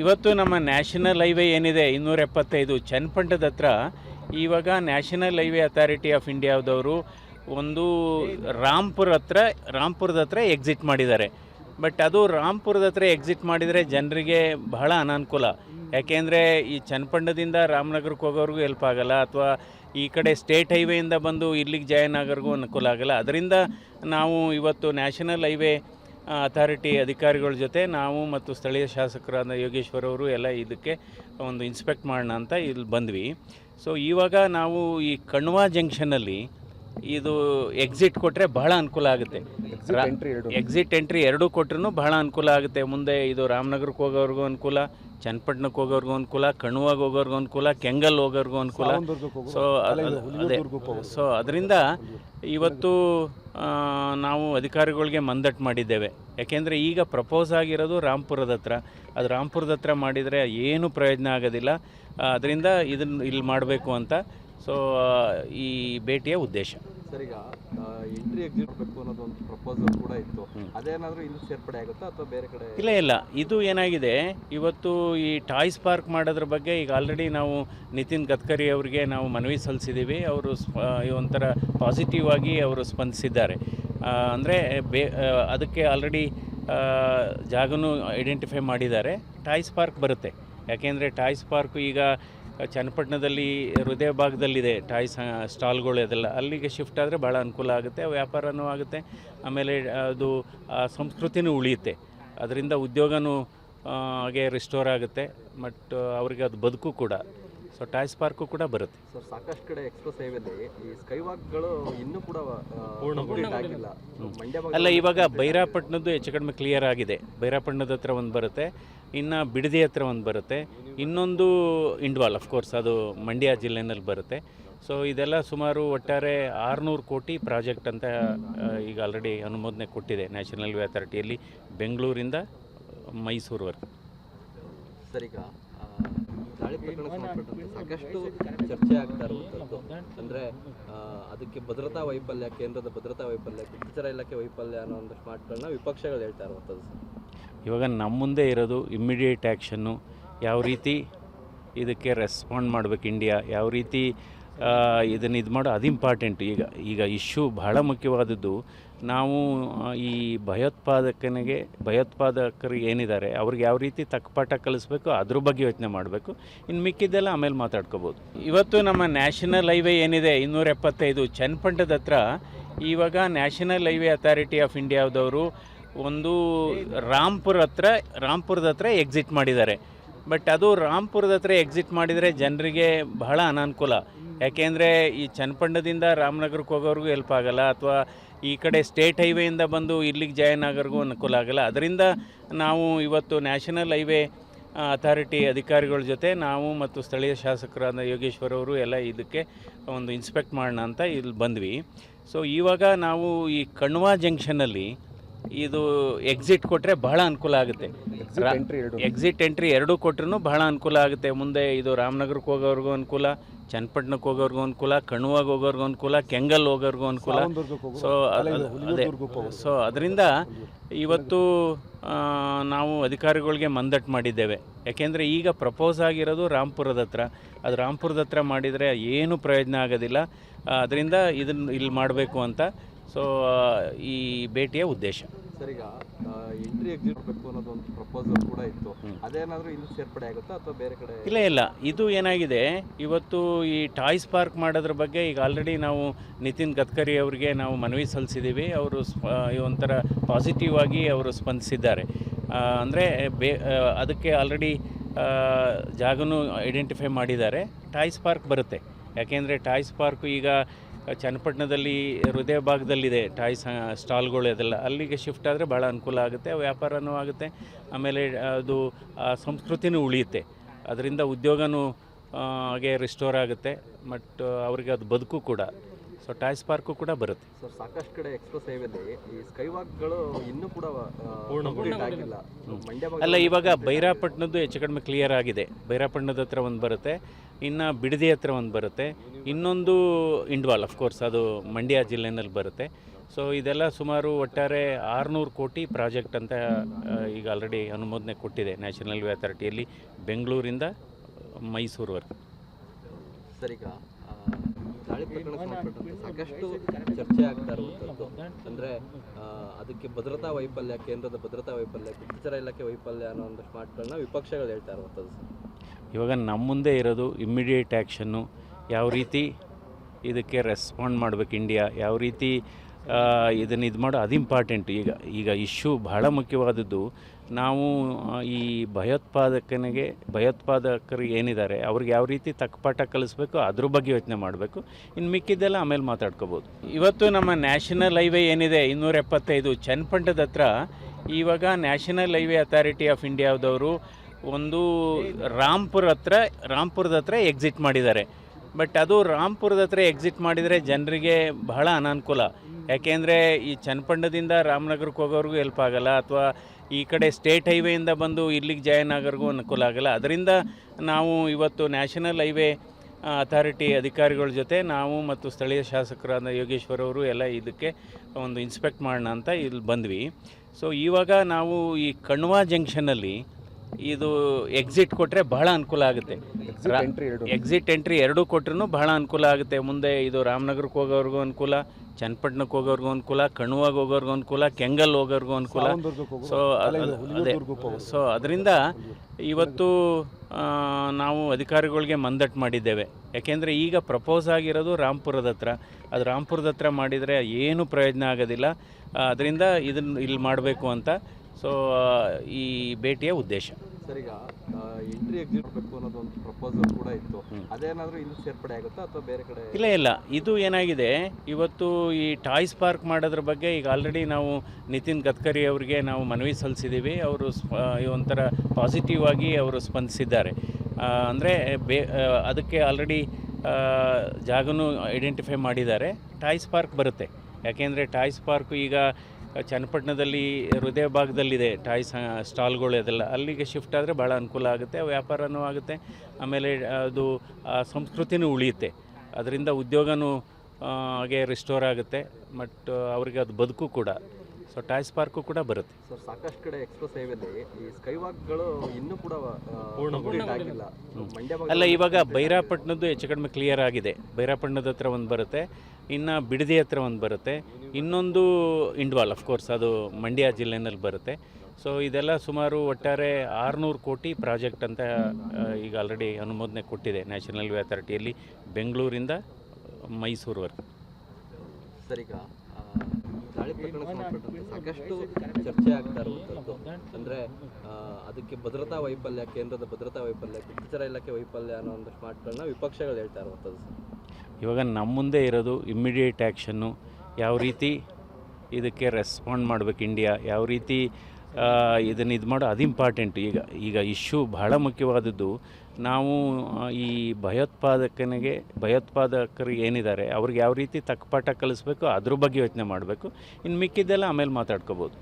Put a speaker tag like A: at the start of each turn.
A: ಇವತ್ತು ನಮ್ಮ national highway ಏನಿದೆ, ಇನ್ನೂರ ಎಪ್ಪತ್ತೈದು. ಚನ್ನಪಂಡದ ಹತ್ರ ಇವಾಗ ನ್ಯಾಷನಲ್ ಹೈವೇ ಅಥಾರಿಟಿ ಆಫ್ ಇಂಡಿಯಾದವರು ಒಂದು ರಾಂಪುರ ಹತ್ರ ರಾಂಪುರದ ಹತ್ರ ಎಕ್ಸಿಟ್ ಮಾಡಿದ್ದಾರೆ. ಬಟ್ ಅದು ರಾಂಪುರದ ಹತ್ರ ಎಕ್ಸಿಟ್ ಮಾಡಿದರೆ ಜನರಿಗೆ ಬಹಳ ಅನಾನುಕೂಲ. ಯಾಕೆಂದರೆ ಈ ಚನ್ನಪಂಡದಿಂದ ರಾಮನಗರಕ್ಕೆ ಹೋಗೋರಿಗೂ ಹೆಲ್ಪ್ ಆಗಲ್ಲ, ಅಥವಾ ಈ ಕಡೆ ಸ್ಟೇಟ್ ಹೈವೇಯಿಂದ ಬಂದು ಇಲ್ಲಿಗೆ ಜಯನಗರ್ಗೂ ಅನುಕೂಲ ಆಗಲ್ಲ. ಅದರಿಂದ ನಾವು ಇವತ್ತು ನ್ಯಾಷನಲ್ ಹೈವೇ ಅಥಾರಿಟಿ ಅಧಿಕಾರಿಗಳ ಜೊತೆ ನಾವು ಮತ್ತು ಸ್ಥಳೀಯ ಶಾಸಕರಾದ ಯೋಗೇಶ್ವರ್ ಅವರು ಎಲ್ಲ ಇದಕ್ಕೆ ಒಂದು ಇನ್ಸ್ಪೆಕ್ಟ್ ಮಾಡೋಣ ಅಂತ ಇಲ್ಲಿ ಬಂದ್ವಿ. ಸೊ ಇವಾಗ ನಾವು ಈ ಕಣ್ವಾ ಜಂಕ್ಷನಲ್ಲಿ ಇದು ಎಕ್ಸಿಟ್ ಕೊಟ್ಟರೆ ಬಹಳ ಅನುಕೂಲ ಆಗುತ್ತೆ. ಎಕ್ಸಿಟ್ ಎಂಟ್ರಿ ಎರಡೂ. ಕೊಟ್ರೂ ಬಹಳ ಅನುಕೂಲ ಆಗುತ್ತೆ. ಮುಂದೆ ಇದು ರಾಮನಗರಕ್ಕೆ ಹೋಗೋವ್ರಿಗೂ ಅನುಕೂಲ ಚನ್ನಪಟ್ಟಣಕ್ಕೆ ಹೋಗೋರ್ಗೂ ಅನುಕೂಲ ಕಣ್ವಾಗ ಹೋಗೋರ್ಗೂ ಅನುಕೂಲ ಕೆಂಗಲ್ ಹೋಗೋರ್ಗೂ ಅನುಕೂಲ. ಸೊ ಅದೇ ಸೊ ಅದರಿಂದ ಇವತ್ತು ನಾವು ಅಧಿಕಾರಿಗಳಿಗೆ ಮಂದಟ್ಟು ಮಾಡಿದ್ದೇವೆ. ಯಾಕೆಂದರೆ ಈಗ ಪ್ರಪೋಸ್ ಆಗಿರೋದು ರಾಮ್ಪುರದ ಹತ್ರ. ಅದು ರಾಮ್ಪುರದ ಹತ್ರ ಮಾಡಿದರೆ ಏನು ಪ್ರಯೋಜನ ಆಗೋದಿಲ್ಲ. ಅದರಿಂದ ಇದನ್ನು ಇಲ್ಲಿ ಮಾಡಬೇಕು ಅಂತ. ಸೊ ಈ ಭೇಟಿಯ ಉದ್ದೇಶ.
B: ಸರ್ ಈಗ ಎಂಟ್ರಿ ಎಕ್ಸಿಟ್ ಬೇಕು ಅನ್ನೋದು ಒಂದು ಪ್ರಪೋಸಲ್ ಕೂಡ ಇತ್ತು. ಅದೇನಾದರೂ ಇಲ್ಲಿ ಸೇರ್ಪಡೆ ಆಗುತ್ತಾ ಅಥವಾ ಬೇರೆ ಕಡೆ?
A: ಇಲ್ಲ ಇಲ್ಲ. ಇದು ಏನಾಗಿದೆ? ಇವತ್ತು ಈ ಟಾಯ್ಸ್ ಪಾರ್ಕ್ ಮಾಡೋದ್ರ ಬಗ್ಗೆ ಈಗ ಆಲ್ರೆಡಿ ನಾವು ನಿತಿನ್ ಗಡ್ಕರಿ ಅವರಿಗೆ ನಾವು ಮನವಿ ಸಲ್ಲಿಸಿದ್ದೀವಿ ಅವರು ಒಂಥರ ಪಾಸಿಟಿವ್ ಆಗಿ ಅವರು ಸ್ಪಂದಿಸಿದ್ದಾರೆ. ಅಂದರೆ ಬೇ ಅದಕ್ಕೆ ಆಲ್ರೆಡಿ ಜಾಗನೂ ಐಡೆಂಟಿಫೈ ಮಾಡಿದ್ದಾರೆ. ಟಾಯ್ಸ್ ಪಾರ್ಕ್ ಬರುತ್ತೆ. ಯಾಕೆಂದರೆ ಟಾಯ್ಸ್ ಪಾರ್ಕು ಈಗ ಚನ್ನಪಟ್ಟಣದಲ್ಲಿ ಹೃದಯ ಭಾಗದಲ್ಲಿದೆ, ಟಾಯ್ಸ್ ಸ್ಟಾಲ್ಗಳು ಅದೆಲ್ಲ. ಅಲ್ಲಿಗೆ ಶಿಫ್ಟ್ ಆದರೆ ಭಾಳ ಅನುಕೂಲ ಆಗುತ್ತೆ, ವ್ಯಾಪಾರನೂ ಆಗುತ್ತೆ, ಆಮೇಲೆ ಅದು ಸಂಸ್ಕೃತಿನೂ ಉಳಿಯುತ್ತೆ. ಅದರಿಂದ ಉದ್ಯೋಗನೂ ಹಾಗೆ ರಿಸ್ಟೋರ್ ಆಗುತ್ತೆ ಬಟ್ ಅವರಿಗೆ ಅದು ಬದುಕು ಕೂಡ. ಸೊ ಟಾಯ್ಸ್ ಪಾರ್ಕು ಕೂಡ ಬರುತ್ತೆ.
B: ಸರ್ ಸಾಕಷ್ಟು ಕಡೆ ಎಕ್ಸ್ಪ್ರೆಸ್ ಹೈವೇಲಿ ಈ ಸ್ಕೈ ವಾಕ್ಗಳು ಇನ್ನೂ ಕೂಡ ಆಗಿಲ್ಲ.
A: ಅಲ್ಲ ಇವಾಗ ಬೈರಾಪಟ್ಟಣದ್ದು ಹೆಚ್ಚು ಕಡಿಮೆ ಕ್ಲಿಯರ್ ಆಗಿದೆ. ಬೈರಾಪಟ್ಟಣದ ಹತ್ರ ಒಂದು ಬರುತ್ತೆ ಇನ್ನು ಬಿಡದಿ ಹತ್ರ ಒಂದು ಬರುತ್ತೆ ಇನ್ನೊಂದು ಇಂಡ್ವಾಲ್ ಅಫ್ಕೋರ್ಸ್ ಅದು ಮಂಡ್ಯ ಜಿಲ್ಲೆನಲ್ಲಿ ಬರುತ್ತೆ. ಸೊ ಇದೆಲ್ಲ ಸುಮಾರು ಒಟ್ಟಾರೆ ಆರುನೂರು ಕೋಟಿ ಪ್ರಾಜೆಕ್ಟ್ ಅಂತ ಈಗ ಆಲ್ರೆಡಿ ಅನುಮೋದನೆ ಕೊಟ್ಟಿದೆ ನ್ಯಾಷನಲ್ ಹೈವೇ ಅಥಾರಿಟಿಯಲ್ಲಿ ಬೆಂಗಳೂರಿಂದ ಮೈಸೂರುವರೆಗೆ.
B: ಸರ್ ದಾಳಿ ಪ್ರಕರಣ ಸಂಬಂಧಪಟ್ಟಂತೆ ಸಾಕಷ್ಟು ಚರ್ಚೆ ಆಗ್ತಾ ಇರುವಂಥದ್ದು. ಅಂದರೆ ಅದಕ್ಕೆ ಭದ್ರತಾ ವೈಫಲ್ಯ ಕೇಂದ್ರದ ಭದ್ರತಾ ವೈಫಲ್ಯ ಗುಪ್ತಚರ ಇಲಾಖೆ ವೈಫಲ್ಯ ಅನ್ನೋ ಒಂದಷ್ಟು ಮಾತುಗಳನ್ನ ವಿಪಕ್ಷಗಳು ಹೇಳ್ತಾ ಇರುವಂಥದ್ದು ಸರ್.
A: ಇವಾಗ ನಮ್ಮ ಮುಂದೆ ಇರೋದು ಇಮ್ಮಿಡಿಯೇಟ್ ಆ್ಯಕ್ಷನ್ನು ಯಾವ ರೀತಿ ಇದಕ್ಕೆ ರೆಸ್ಪಾಂಡ್ ಮಾಡಬೇಕು ಇಂಡಿಯಾ ಯಾವ ರೀತಿ ಇದನ್ನು ಇದು ಮಾಡೋ ಅದು ಇಂಪಾರ್ಟೆಂಟ್ ಈಗ ಈಗ ಇಶ್ಯೂ ಬಹಳ ಮುಖ್ಯವಾದದ್ದು ನಾವು ಈ ಭಯೋತ್ಪಾದಕನಿಗೆ, ಭಯೋತ್ಪಾದಕರು ಏನಿದ್ದಾರೆ, ಅವ್ರಿಗೆ ಯಾವ ರೀತಿ ತಕ್ಕಪಾಠ ಕಲಿಸ್ಬೇಕು, ಅದ್ರ ಬಗ್ಗೆ ಯೋಚನೆ ಮಾಡಬೇಕು. ಇನ್ನು ಮಿಕ್ಕಿದ್ದೆಲ್ಲ ಆಮೇಲೆ ಮಾತಾಡ್ಕೋಬೋದು. ಇವತ್ತು ನಮ್ಮ ನ್ಯಾಷನಲ್ ಹೈವೇ ಏನಿದೆ, ಇನ್ನೂರ ಎಪ್ಪತ್ತೈದು ಚನ್ನಪಂಟದ ಹತ್ರ, ಇವಾಗ ನ್ಯಾಷನಲ್ ಹೈವೇ ಅಥಾರಿಟಿ ಆಫ್ ಇಂಡಿಯಾದವರು ಒಂದು ರಾಂಪುರ ಹತ್ರ ರಾಂಪುರದ ಹತ್ರ ಎಕ್ಸಿಟ್ ಮಾಡಿದ್ದಾರೆ. ಬಟ್ ಅದು ರಾಂಪುರದ ಹತ್ರ ಎಕ್ಸಿಟ್ ಮಾಡಿದರೆ ಜನರಿಗೆ ಬಹಳ ಅನಾನುಕೂಲ. ಯಾಕೆಂದರೆ ಈ ಚನ್ನಪಟ್ಟಣದಿಂದ ರಾಮನಗರಕ್ಕೆ ಹೋಗೋರಿಗೂ ಹೆಲ್ಪ್ ಆಗಲ್ಲ, ಅಥವಾ ಈ ಕಡೆ ಸ್ಟೇಟ್ ಹೈವೇಯಿಂದ ಬಂದು ಇಲ್ಲಿಗೆ ಜಯನಗರ್ಗೂ ಅನುಕೂಲ ಆಗಲ್ಲ. ಅದರಿಂದ ನಾವು ಇವತ್ತು ನ್ಯಾಷನಲ್ ಹೈವೇ ಅಥಾರಿಟಿ ಅಧಿಕಾರಿಗಳ ಜೊತೆ ನಾವು ಮತ್ತು ಸ್ಥಳೀಯ ಶಾಸಕರಾದ ಯೋಗೇಶ್ವರ್ ಅವರು ಎಲ್ಲ ಇದಕ್ಕೆ ಒಂದು ಇನ್ಸ್ಪೆಕ್ಟ್ ಮಾಡೋಣ ಅಂತ ಇಲ್ಲಿ ಬಂದ್ವಿ. ಸೊ, ಇವಾಗ ನಾವು ಈ ಕಣ್ವಾ ಜಂಕ್ಷನಲ್ಲಿ ಇದು ಎಕ್ಸಿಟ್ ಕೊಟ್ಟರೆ ಬಹಳ ಅನುಕೂಲ ಆಗುತ್ತೆ. ಎಕ್ಸಿಟ್ ಎಂಟ್ರಿ ಎರಡೂ. ಕೊಟ್ರೂ ಬಹಳ ಅನುಕೂಲ ಆಗುತ್ತೆ. ಮುಂದೆ ಇದು ರಾಮನಗರಕ್ಕೆ ಹೋಗೋರ್ಗೂ ಅನುಕೂಲ ಚನ್ನಪಟ್ಟಣಕ್ಕೆ ಹೋಗೋರ್ಗೂ ಅನುಕೂಲ ಕಣುವಾಗ ಹೋಗೋರ್ಗೂ ಅನುಕೂಲ ಕೆಂಗಲ್ ಹೋಗೋರ್ಗೂ ಅನುಕೂಲ. ಸೊ ಅದೇ ಸೊ ಅದರಿಂದ ಇವತ್ತು ನಾವು ಅಧಿಕಾರಿಗಳಿಗೆ ಮಂದಟ್ ಮಾಡಿದ್ದೇವೆ. ಯಾಕೆಂದರೆ ಈಗ ಪ್ರಪೋಸ್ ಆಗಿರೋದು ರಾಮ್ಪುರದ ಹತ್ರ. ಅದು ರಾಮ್ಪುರದ ಹತ್ರ ಮಾಡಿದರೆ ಏನು ಪ್ರಯೋಜನ ಆಗೋದಿಲ್ಲ. ಅದರಿಂದ ಇದನ್ನು ಇಲ್ಲಿ ಮಾಡಬೇಕು ಅಂತ ಸೊ ಈ ಭೇಟಿಯ ಉದ್ದೇಶ.
B: ಸರ್ ಈಗ ಎಂಟ್ರಿ ಎಕ್ಸಿಟ್ ಬೇಕು ಅನ್ನೋದು ಒಂದು ಪ್ರಪೋಸಲ್ ಕೂಡ ಇತ್ತು. ಅದೇನಾದರೂ ಇಲ್ಲಿ ಸೇರ್ಪಡೆ ಆಗುತ್ತಾ ಅಥವಾ ಬೇರೆ ಕಡೆ?
A: ಇಲ್ಲ ಇಲ್ಲ. ಇದು ಏನಾಗಿದೆ ಇವತ್ತು ಈ ಟಾಯ್ಸ್ ಪಾರ್ಕ್ ಮಾಡೋದ್ರ ಬಗ್ಗೆ ಈಗ ಆಲ್ರೆಡಿ ನಾವು ನಿತಿನ್ ಗಡ್ಕರಿ ಅವರಿಗೆ ನಾವು ಮನವಿ ಸಲ್ಲಿಸಿದ್ದೀವಿ ಅವರು ಒಂಥರ ಪಾಸಿಟಿವ್ ಆಗಿ ಅವರು ಸ್ಪಂದಿಸಿದ್ದಾರೆ. ಅಂದರೆ ಬೇ ಅದಕ್ಕೆ ಆಲ್ರೆಡಿ ಜಾಗನೂ ಐಡೆಂಟಿಫೈ ಮಾಡಿದ್ದಾರೆ. ಟಾಯ್ಸ್ ಪಾರ್ಕ್ ಬರುತ್ತೆ. ಯಾಕೆಂದರೆ ಟಾಯ್ಸ್ ಪಾರ್ಕು ಈಗ ಚನ್ನಪಟ್ಟಣದಲ್ಲಿ ಹೃದಯ ಭಾಗದಲ್ಲಿದೆ, ಟಾಯ್ಸ್ ಸ್ಟಾಲ್ಗಳು ಅದೆಲ್ಲ. ಅಲ್ಲಿಗೆ ಶಿಫ್ಟ್ ಆದರೆ ಭಾಳ ಅನುಕೂಲ ಆಗುತ್ತೆ, ವ್ಯಾಪಾರನೂ ಆಗುತ್ತೆ, ಆಮೇಲೆ ಅದು ಸಂಸ್ಕೃತಿನೂ ಉಳಿಯುತ್ತೆ. ಅದರಿಂದ ಉದ್ಯೋಗನೂ ಹಾಗೆ ರಿಸ್ಟೋರ್ ಆಗುತ್ತೆ ಬಟ್ ಅವ್ರಿಗೆ ಅದು ಬದುಕು ಕೂಡ. ಸೊ ಟಾಯ್ಸ್ ಪಾರ್ಕು ಕೂಡ ಬರುತ್ತೆ.
B: ಸರ್ ಸಾಕಷ್ಟು ಕಡೆ ಎಕ್ಸ್ಪ್ರೆಸ್ ಹೈವೇಲಿ ಈ ಸ್ಕೈ ವಾಕ್ಗಳು ಇನ್ನೂ ಕೂಡ ಕಂಪ್ಲೀಟ್ ಆಗಿಲ್ಲ. ಮಂಡ್ಯ ಭಾಗ
A: ಅಲ್ಲ ಇವಾಗ ಬೈರಾಪಟ್ಟಣದ್ದು ಹೆಚ್ಚು ಕಡಿಮೆ ಕ್ಲಿಯರ್ ಆಗಿದೆ. ಬೈರಾಪಟ್ಟಣದ ಹತ್ರ ಒಂದು ಬರುತ್ತೆ. ಇನ್ನು ಬಿಡದಿ ಹತ್ರ ಒಂದು ಬರುತ್ತೆ. ಇನ್ನೊಂದು ಇಂಡ್ವಾಲ್ ಅಫ್ಕೋರ್ಸ್ ಅದು ಮಂಡ್ಯ ಜಿಲ್ಲೆನಲ್ಲಿ ಬರುತ್ತೆ. ಸೊ ಇದೆಲ್ಲ ಸುಮಾರು ಒಟ್ಟಾರೆ ಆರುನೂರು ಕೋಟಿ ಪ್ರಾಜೆಕ್ಟ್ ಅಂತ ಆ, ಈಗ ಆಲ್ರೆಡಿ ಅನುಮೋದನೆ ಕೊಟ್ಟಿದೆ ನ್ಯಾಷನಲ್ ವೇ ಅಥಾರಿಟಿಯಲ್ಲಿ ಬೆಂಗಳೂರಿಂದ ಮೈಸೂರುವರೆಗೆ.
B: ಸರ್ ಈಗ ಆ, ದಾಳಿ ಪ್ರಕರಣ ಸಂಬಂಧಪಟ್ಟಂತೆ ಸಾಕಷ್ಟು ಚರ್ಚೆ ಆಗ್ತಾ ಇರುವಂಥದ್ದು. ಅಂದರೆ ಅದಕ್ಕೆ ಭದ್ರತಾ ವೈಫಲ್ಯ ಕೇಂದ್ರದ ಭದ್ರತಾ ವೈಫಲ್ಯ ಗುಪ್ತಚರ ಇಲಾಖೆ ವೈಫಲ್ಯ ಅನ್ನೋ ಒಂದಷ್ಟು ಮಾತುಗಳನ್ನ ವಿಪಕ್ಷಗಳು ಹೇಳ್ತಾ ಇರುವಂಥದ್ದು ಸರ್.
A: ಇವಾಗ ನಮ್ಮ ಮುಂದೆ ಇರೋದು ಇಮ್ಮಿಡಿಯೇಟ್ ಆ್ಯಕ್ಷನ್ನು ಯಾವ ರೀತಿ ಇದಕ್ಕೆ ರೆಸ್ಪಾಂಡ್ ಮಾಡಬೇಕು ಇಂಡಿಯಾ ಯಾವ ರೀತಿ ಇದನ್ನು ಇದು ಮಾಡೋ ಅದು ಇಂಪಾರ್ಟೆಂಟ್ ಈಗ ಈಗ ಇಶ್ಯೂ ಬಹಳ ಮುಖ್ಯವಾದದ್ದು ನಾವು ಈ ಭಯೋತ್ಪಾದಕನಿಗೆ, ಭಯೋತ್ಪಾದಕರು ಏನಿದ್ದಾರೆ, ಅವ್ರಿಗೆ ಯಾವ ರೀತಿ ತಕ್ಕಪಾಠ ಕಲಿಸ್ಬೇಕು, ಅದ್ರ ಬಗ್ಗೆ ಯೋಚನೆ ಮಾಡಬೇಕು. ಇನ್ನು ಮಿಕ್ಕಿದ್ದೆಲ್ಲ ಆಮೇಲೆ ಮಾತಾಡ್ಕೋಬೋದು. ಇವತ್ತು ನಮ್ಮ ನ್ಯಾಷನಲ್ ಹೈವೇ ಏನಿದೆ, ಇನ್ನೂರ ಎಪ್ಪತ್ತೈದು. ಚನ್ನಪಂಟದ ಹತ್ರ ಇವಾಗ ನ್ಯಾಷನಲ್ ಹೈವೇ ಅಥಾರಿಟಿ ಆಫ್ ಇಂಡಿಯಾದವರು ಒಂದು ರಾಂಪುರ ಹತ್ರ, ರಾಮ್ಪುರದ ಹತ್ರ ಎಕ್ಸಿಟ್ ಮಾಡಿದ್ದಾರೆ. ಬಟ್ ಅದು ರಾಮ್ಪುರದ ಹತ್ರ ಎಕ್ಸಿಟ್ ಮಾಡಿದರೆ ಜನರಿಗೆ ಬಹಳ ಅನಾನುಕೂಲ. ಯಾಕೆಂದರೆ ಈ ಚನ್ಪಂಡದಿಂದ ರಾಮನಗರಕ್ಕೆ ಹೋಗೋರಿಗೂ ಹೆಲ್ಪ್ ಆಗಲ್ಲ, ಅಥವಾ ಈ ಕಡೆ ಸ್ಟೇಟ್ ಹೈವೇಯಿಂದ ಬಂದು ಇಲ್ಲಿಗೆ ಜಯನಗರ್ಗೂ ಅನುಕೂಲ ಆಗಲ್ಲ. ಅದರಿಂದ ನಾವು ಇವತ್ತು ನ್ಯಾಷನಲ್ ಹೈವೇ ಅಥಾರಿಟಿ ಅಧಿಕಾರಿಗಳ ಜೊತೆ ನಾವು ಮತ್ತು ಸ್ಥಳೀಯ ಶಾಸಕರಾದ ಯೋಗೇಶ್ವರ ಅವರು ಎಲ್ಲ ಇದಕ್ಕೆ ಒಂದು ಇನ್ಸ್ಪೆಕ್ಟ್ ಮಾಡೋಣ ಅಂತ ಇಲ್ಲಿ ಬಂದ್ವಿ. ಸೊ ಇವಾಗ ನಾವು ಈ ಕಣ್ವಾ ಜಂಕ್ಷನಲ್ಲಿ ಇದು ಎಕ್ಸಿಟ್ ಕೊಟ್ಟರೆ ಬಹಳ ಅನುಕೂಲ ಆಗುತ್ತೆ. ಎಕ್ಸಿಟ್ ಎಂಟ್ರಿ ಎರಡೂ. ಕೊಟ್ರೂ ಬಹಳ ಅನುಕೂಲ ಆಗುತ್ತೆ. ಮುಂದೆ ಇದು ರಾಮನಗರಕ್ಕೆ ಹೋಗೋರಿಗೂ ಅನುಕೂಲ ಚನ್ನಪಟ್ಟಣಕ್ಕೆ ಹೋಗೋರ್ಗೂ ಅನುಕೂಲ ಕಣ್ವಾಗೆ ಹೋಗೋರ್ಗೂ ಅನುಕೂಲ ಕೆಂಗಲ್ ಹೋಗೋರ್ಗೂ ಅನುಕೂಲ. ಸೊ ಅದೇ ಸೊ ಅದರಿಂದ ಇವತ್ತು ನಾವು ಅಧಿಕಾರಿಗಳಿಗೆ ಮಂದಟ್ಟು ಮಾಡಿದ್ದೇವೆ. ಯಾಕೆಂದರೆ ಈಗ ಪ್ರಪೋಸ್ ಆಗಿರೋದು ರಾಮ್ಪುರದ ಹತ್ರ. ಅದು ರಾಮ್ಪುರದ ಹತ್ರ ಮಾಡಿದರೆ ಏನು ಪ್ರಯೋಜನ ಆಗೋದಿಲ್ಲ. ಅದರಿಂದ ಇದನ್ನು ಇಲ್ಲಿ ಮಾಡಬೇಕು ಅಂತ ಸೊ ಈ ಭೇಟಿಯ ಉದ್ದೇಶ.
B: ಸರ್ ಈಗ ಎಂಟ್ರಿ ಎಕ್ಸಿಟ್ ಬೇಕು ಅನ್ನೋದು ಒಂದು ಪ್ರಪೋಸಲ್ ಕೂಡ ಇತ್ತು. ಅದೇನಾದರೂ ಇಲ್ಲಿ ಸೇರ್ಪಡೆ ಆಗುತ್ತಾ ಅಥವಾ ಬೇರೆ ಕಡೆ?
A: ಇಲ್ಲ ಇಲ್ಲ. ಇದು ಏನಾಗಿದೆ ಇವತ್ತು ಈ ಟಾಯ್ಸ್ ಪಾರ್ಕ್ ಮಾಡೋದ್ರ ಬಗ್ಗೆ ಈಗ ಆಲ್ರೆಡಿ ನಾವು ನಿತಿನ್ ಗಡ್ಕರಿ ಅವರಿಗೆ ನಾವು ಮನವಿ ಸಲ್ಲಿಸಿದ್ದೀವಿ ಅವರು ಒಂಥರ ಪಾಸಿಟಿವ್ ಆಗಿ ಅವರು ಸ್ಪಂದಿಸಿದ್ದಾರೆ. ಅಂದರೆ ಬೇ ಅದಕ್ಕೆ ಆಲ್ರೆಡಿ ಜಾಗನೂ ಐಡೆಂಟಿಫೈ ಮಾಡಿದ್ದಾರೆ. ಟಾಯ್ಸ್ ಪಾರ್ಕ್ ಬರುತ್ತೆ. ಯಾಕೆಂದರೆ ಟಾಯ್ಸ್ ಪಾರ್ಕು ಈಗ ಚನ್ನಪಟ್ಟಣದಲ್ಲಿ ಹೃದಯ ಭಾಗದಲ್ಲಿದೆ, ಟಾಯ್ ಸ್ಟಾಲ್ಗಳು ಅದೆಲ್ಲ. ಅಲ್ಲಿಗೆ ಶಿಫ್ಟ್ ಆದರೆ ಭಾಳ ಅನುಕೂಲ ಆಗುತ್ತೆ, ವ್ಯಾಪಾರನೂ ಆಗುತ್ತೆ, ಆಮೇಲೆ ಅದು ಸಂಸ್ಕೃತಿನೂ ಉಳಿಯುತ್ತೆ. ಅದರಿಂದ ಉದ್ಯೋಗನೂ ಹಾಗೆ ರಿಸ್ಟೋರ್ ಆಗುತ್ತೆ ಬಟ್ ಅವ್ರಿಗೆ ಅದು ಬದುಕು ಕೂಡ. ಸೊ ಟಾಯ್ಸ್ ಪಾರ್ಕು ಕೂಡ ಬರುತ್ತೆ.
B: ಸರ್ ಸಾಕಷ್ಟು ಕಡೆ ಎಕ್ಸ್ಪ್ರೆಸ್ ಹೈವೇಲಿ ಈ ಸ್ಕೈ ವಾಕ್ಗಳು ಇನ್ನೂ ಕೂಡ ಪೂರ್ಣ ಆಗಿಲ್ಲ. ಮಂಡ್ಯ ಭಾಗ
A: ಅಲ್ಲ ಇವಾಗ ಬೈರಾಪಟ್ಟಣದ್ದು ಹೆಚ್ಚು ಕಡಿಮೆ ಕ್ಲಿಯರ್ ಆಗಿದೆ. ಬೈರಾಪಟ್ಟಣದ ಹತ್ರ ಒಂದು ಬರುತ್ತೆ. ಇನ್ನು ಬಿಡದಿ ಹತ್ರ ಒಂದು ಬರುತ್ತೆ. ಇನ್ನೊಂದು ಇಂಡ್ವಾಲ್ ಅಫ್ಕೋರ್ಸ್ ಅದು ಮಂಡ್ಯ ಜಿಲ್ಲೆನಲ್ಲಿ ಬರುತ್ತೆ. ಸೊ ಇದೆಲ್ಲ ಸುಮಾರು ಒಟ್ಟಾರೆ ಆರುನೂರು ಕೋಟಿ ಪ್ರಾಜೆಕ್ಟ್ ಅಂತ ಆ, ಈಗ ಆಲ್ರೆಡಿ ಅನುಮೋದನೆ ಕೊಟ್ಟಿದೆ ನ್ಯಾಷನಲ್ ವೇ ಅಥಾರಿಟಿಯಲ್ಲಿ ಬೆಂಗಳೂರಿಂದ ಮೈಸೂರುವರೆಗೆ.
B: ಸರ್ ಈಗ ಆ, ದಾಳಿ ಪ್ರಕರಣ ಸಂಬಂಧಪಟ್ಟಂತೆ ಸಾಕಷ್ಟು ಚರ್ಚೆ ಆಗ್ತಾ ಇರುವಂಥದ್ದು. ಅಂದರೆ ಅದಕ್ಕೆ ಭದ್ರತಾ ವೈಫಲ್ಯ ಕೇಂದ್ರದ ಭದ್ರತಾ ವೈಫಲ್ಯ ಗುಪ್ತಚರ ಇಲಾಖೆ ವೈಫಲ್ಯ ಅನ್ನೋ ಒಂದಷ್ಟು ಮಾತುಗಳನ್ನ ವಿಪಕ್ಷಗಳು ಹೇಳ್ತಾ ಇರುವಂಥದ್ದು ಸರ್.
A: ಇವಾಗ ನಮ್ಮ ಮುಂದೆ ಇರೋದು ಇಮ್ಮಿಡಿಯೇಟ್ ಆ್ಯಕ್ಷನ್ನು ಯಾವ ರೀತಿ ಇದಕ್ಕೆ ರೆಸ್ಪಾಂಡ್ ಮಾಡಬೇಕು ಇಂಡಿಯಾ ಯಾವ ರೀತಿ ಇದನ್ನು ಇದು ಮಾಡೋ ಅದು ಇಂಪಾರ್ಟೆಂಟ್ ಈಗ ಈಗ ಇಶ್ಯೂ ಬಹಳ ಮುಖ್ಯವಾದದ್ದು ನಾವು ಈ ಭಯೋತ್ಪಾದಕನಿಗೆ, ಭಯೋತ್ಪಾದಕರು ಏನಿದ್ದಾರೆ, ಅವ್ರಿಗೆ ಯಾವ ರೀತಿ ತಕ್ಕಪಾಠ ಕಲಿಸ್ಬೇಕು, ಅದ್ರ ಬಗ್ಗೆ ಯೋಚನೆ ಮಾಡಬೇಕು. ಇನ್ನು ಮಿಕ್ಕಿದ್ದೆಲ್ಲ ಆಮೇಲೆ ಮಾತಾಡ್ಕೋಬೋದು.